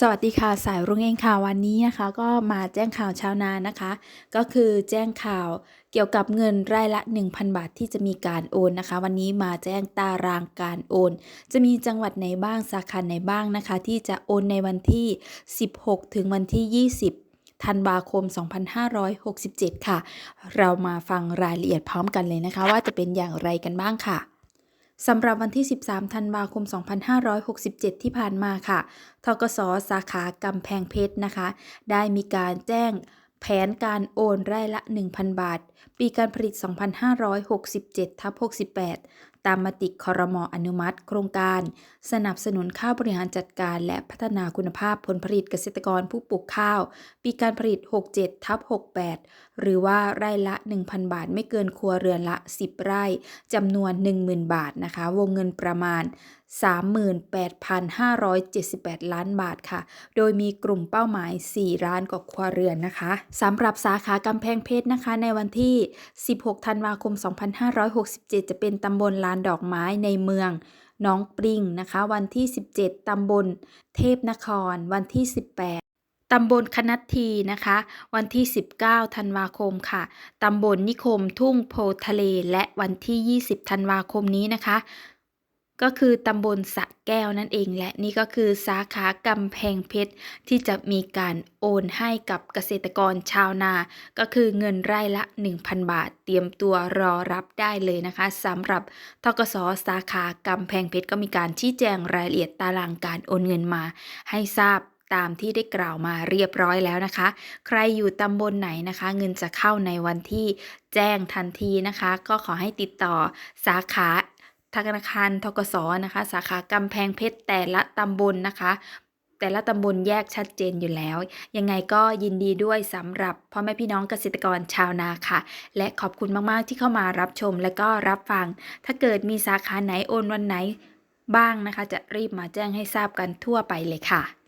สวัสดีค่ะ สายรุ่งเองค่ะวันนี้นะคะ ก็มาแจ้งข่าวชาวนานะคะ ก็คือแจ้งข่าวเกี่ยวกับเงินไร่ละ 1,000 บาทที่จะมีการโอนนะคะ วันนี้มาแจ้งตารางการโอน จะมีจังหวัดไหนบ้างสาขาไหนบ้างนะคะ ที่จะโอนในวันที่ 16 ถึงวันที่ 20ธันวาคม 2567 ค่ะ เรามาฟังรายละเอียดพร้อมกันเลยนะคะ ว่าจะเป็นอย่างไรกันบ้างค่ะ สำหรับวันที่ 13 ธันวาคม 2567 ที่ผ่านมาค่ะ ทกสสาขากำแพงเพชรนะคะ ได้มีการแจ้งแผนการโอนไร่ละ 1,000 บาท ปีการผลิต 2567ทับ68 ตามมติครมอนุมัติ โครงการ สนับสนุนข้าวบริหารจัดการ และพัฒนาคุณภาพผลผลิตเกษตรกรผู้ปลูกข้าว ปีการผลิต 67ทับ68 หรือว่าไร่ละ 1,000 บาท ไม่เกินครัวเรือนละ 10 ไร่จำนวน 10,000 บาทนะคะ วงเงินประมาณ 38,578 ล้านบาทค่ะ โดยมีกลุ่มเป้าหมาย 4 ล้านกว่าครัวเรือนนะคะสำหรับสาขากำแพงเพชรนะคะ ในวันที่ 16 ธันวาคม 2567 จะเป็นตำบลลานดอกไม้ในเมืองน้องปริงนะคะ วันที่ 17 ตำบลเทพนคร วันที่ 18ตำบลคณัตทีนะคะ วันที่ 19 ธันวาคมค่ะ ตำบลนิคมทุ่งโพทะเล และวันที่ 20 ธันวาคมนี้นะคะ ก็คือตำบลสะแก้วนั่นเองและนี่ก็คือสาขากำแพงเพชรที่จะมีการโอนให้กับเกษตรกรชาวนา ก็คือเงินไร่ละ 1,000 บาท เตรียมตัวรอรับได้เลยนะคะสำหรับทกสสาขากำแพงเพชรก็มีการชี้แจงรายละเอียดตารางการโอนเงินมา ให้ทราบตามที่ได้กล่าวมาเรียบร้อยแล้วนะคะ ใครอยู่ตำบลไหนนะคะ เงินจะเข้าในวันที่แจ้งทันทีนะคะ ก็ขอให้ติดต่อสาขา ธนาคารทกศนะคะ สาขากำแพงเพชรแต่ละตำบลนะคะ แต่ละตำบลแยกชัดเจนอยู่แล้ว ยังไงก็ยินดีด้วยสำหรับพ่อแม่พี่น้องเกษตรกรชาวนาค่ะ และขอบคุณมากๆที่เข้ามารับชมและก็รับฟัง ถ้าเกิดมีสาขาไหนโอนวันไหนบ้างนะคะ จะรีบมาแจ้งให้ทราบกันทั่วไปเลยค่ะ